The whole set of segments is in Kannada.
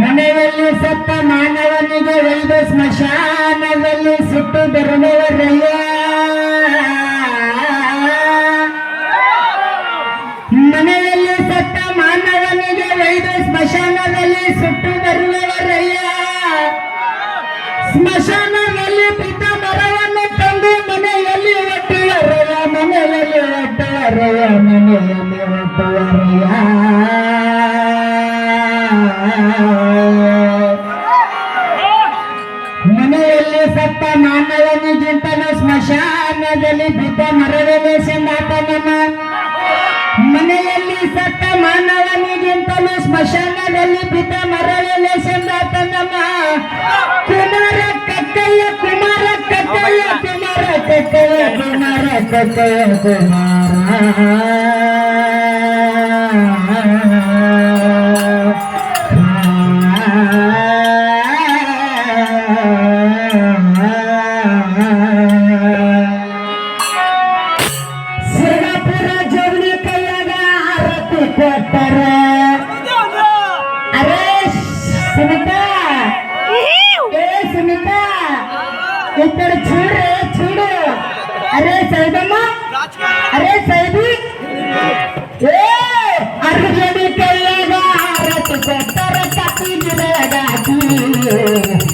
ಮನೆಯಲ್ಲಿ ಸತ್ತ ಮಾನವನಿಗೆ ಒಂದು ಸ್ಮಶಾನದಲ್ಲಿ ಸುಟ್ಟು ಬರುವವರಯ್ಯ. ಮನೆಯಲ್ಲಿ ಸತ್ತ ಮಾನವನಿಗೆ ಒಯ್ದು ಸ್ಮಶಾನದಲ್ಲಿ ಸುಟ್ಟು ಬರುವವರಯ್ಯ. ಸ್ಮಶಾನದಲ್ಲಿ ಮನೆಯಲ್ಲಿ ಸತ್ತ ಮಾನವನಿಗಿಂತಲೂ ಸ್ಮಶಾನದಲ್ಲಿ ಬಿದ್ದ ಮರವೇ ಸಂದಾತನಮ್ಮ ಮನೆಯಲ್ಲಿ ಸತ್ತ ಮಾನವನಿಗಿಂತಲೂ ಸ್ಮಶಾನದಲ್ಲಿ ಬಿದ್ದ ಮರವೇ ಸಂದಾತನಮ್ಮ ಕುಮಾರ ಕತ್ತಯ್ಯ ಕುಮಾರ ಕತ್ತಯ್ಯ ಕುಮಾರ ಕತ್ತಯ್ಯ ಕುಮಾರ ಕತ್ತಯ್ಯ ಕುಮಾರ. ಆರತಿ ಕೊಟ್ಟಾರ ಅರೇ ಸುಮಿತಾ ಏ ಸುಮಿತಾ ಈ ಕಡೆ ಚೂಡ್ರೆ ಚೂಡು ಅರೇ ಸೈದಮ್ಮ ಅರೇ ಸೈದಿ ಏ ಅರ್ಧ ಜೋಡಿ ಕೈಯಾಗ ಆರತಿ ಕೊಟ್ಟಾರ ಕತ್ತಿ ಗಿಡಗಾಕಿ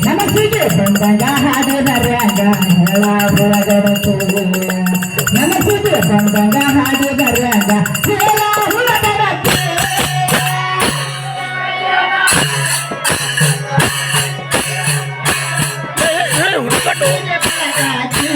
ನಮಸಿಗೆ ಬಂದಾಗ ಹಾಡಿದರ್ಯಾಗ ಹೇಳ ಹುಳಗಡತು ನಮಸಿಗೆ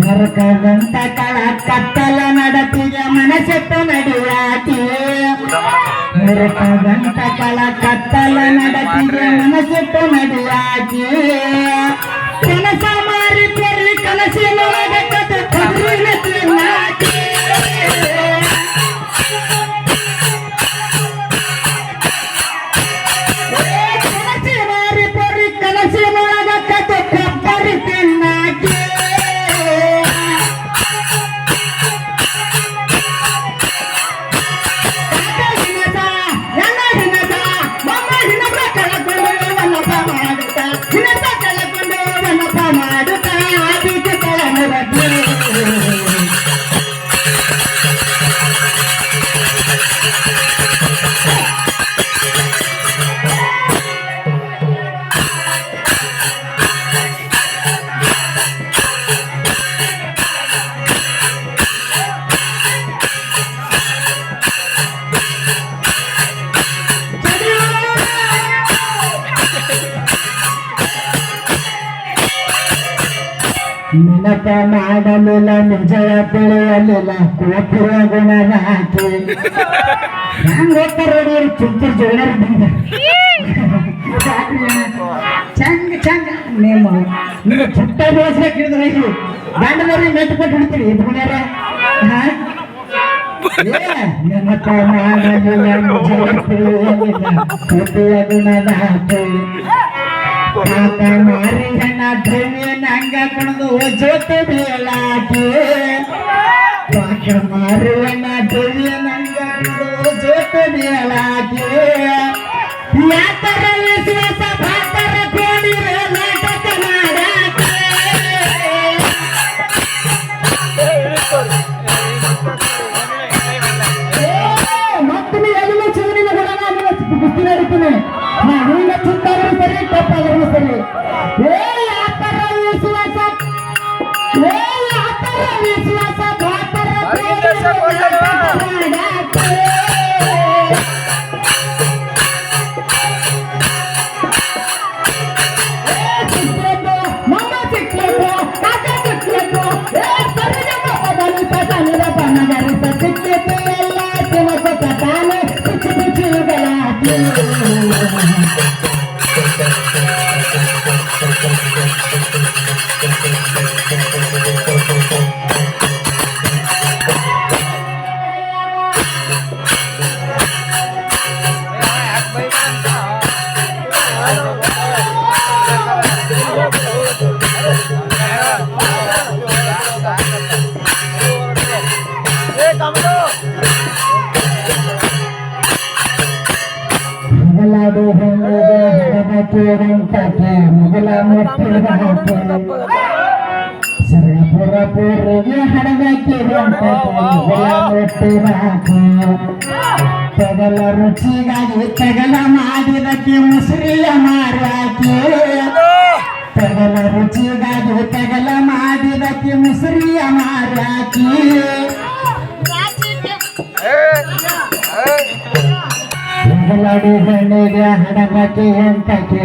ನರಕದಂತ ಕಳ ಕತ್ತಲ ನಡತಿಗೆ ಮನಸ್ಸೆಟ್ಟು ನಡೆಯಾಕಿ ನರಕದಂತ ಕಳ ಕತ್ತಲ ನಡತಿಗೆ ಮನಸ್ಸೆಟ್ಟು ನಡೆಯಾಕಿ ಕನಸ ನೆನಪ ಮಾಡಲಿಲ್ಲ ನಿಜವ ತಿಳಿಯಲಿಲ್ಲ ಕೋಪುರ ಗುಣದ ಹಾಕಿ ಹೆಂಗ್ ಹೋಗ್ತಾರ ನೋಡಿ ಚುಂಚಿ ಜೋಳರ್ ಬಂದ ಚಂಗ ಚಂಗ ನಿಮ್ಮ ನಿಮ್ಮ ಚುಟ್ಟ ದೋಸೆ ಹಿಡಿದ್ರೆ ಇದು ಗಂಡದವ್ರಿಗೆ ಮೆಟ್ಟು ಕೊಟ್ಟು ಬಿಡ್ತೀರಿ ಇದ್ಕೊಂಡ್ಯಾರ ಹಾ ನೆನಪ ಮಾಡಲಿಲ್ಲ ನಿಜವ ತಿಳಿಯಲಿಲ್ಲ ಕೋಪುರ ಗುಣದ ಹಾಕಿ ಪಾಪ ಮಾರಿಗಣ್ಣ ಧ್ರುವಿ ನಂಗ ಕುಣದು ಜೊತೆ ಬೇಳಾಕಿ ಪಾಕ ಮಾರಿಗಣ್ಣ ಧ್ರುವಿ ನಂಗ ಕುಣದು ಜೊತೆ ಬೇಳಾಕಿ ಯಾತರ ವಿಶ್ವಾಸ ಭಾತರ ಕೋಡಿ ನಾಟಕ ಮಾಡಾಕಿ ಮತ್ತೊಮ್ಮೆ ಎಲ್ಲ ಚೂರಿನ ಗುಣನ ಗುಸ್ತಿ ನಡೀತೀನಿ ನೀನ ಚಿಂತಾದ್ರೂ ಸರಿ विसरले हे आता रवी सुवासात हे आता रवी ポンポン ಕೇಳಂತಕ್ಕೆ ಮುಗಲ ಮುಟ್ಟಿದಾಕೆ ಸರಪುರ ಪೂರಿಗೆ ಹಡದ ಕೇಳಂತಕ್ಕೆ ಮುಗಲ ಮುಟ್ಟಿದಾಕೆ ತಗಲ ರುಚಿಗಾಗಿ ತಗಲ ಮಾಡಿದಕ್ಕೆ ಮುಸುರಿಯ ಮಾರಾಕೆ ತಗಲ ರುಚಿಗಾಗಿ ತಗಲ ಮಾಡಿದಕ್ಕೆ ಮುಸುರಿಯ ಮಾರಾಕಿ ಮುಗಲಡಿ ಹಣ್ಣಿಗೆ ಹಡಬಕ್ಕೆ ಅಂತಕ್ಕೆ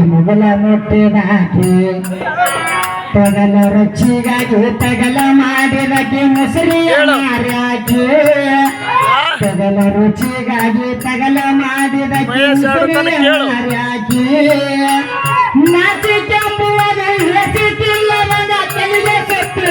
ಮುಟ್ಟಿನ ಹಾಕಿ ತಗಲ ರುಚಿಗಾಗಿ ತಗಲ ಮಾಡಿದಕ್ಕೆ ಮುಸುರಿಯ ಮಾರಾಕಿ ತಗಲ ರುಚಿಗಾಗಿ ತಗಲ ಮಾಡಿದಕ್ಕೆ ಮಹೇಶ್ ಹೇಳ್ತಾನೆ ಮುಸುರಿಯ ಕೇಳು. ಮಾರಾಕಿ ನಾಚಿ ಕೆಂಬುವುದು ತಲೆಗೆ ಸತ್ತು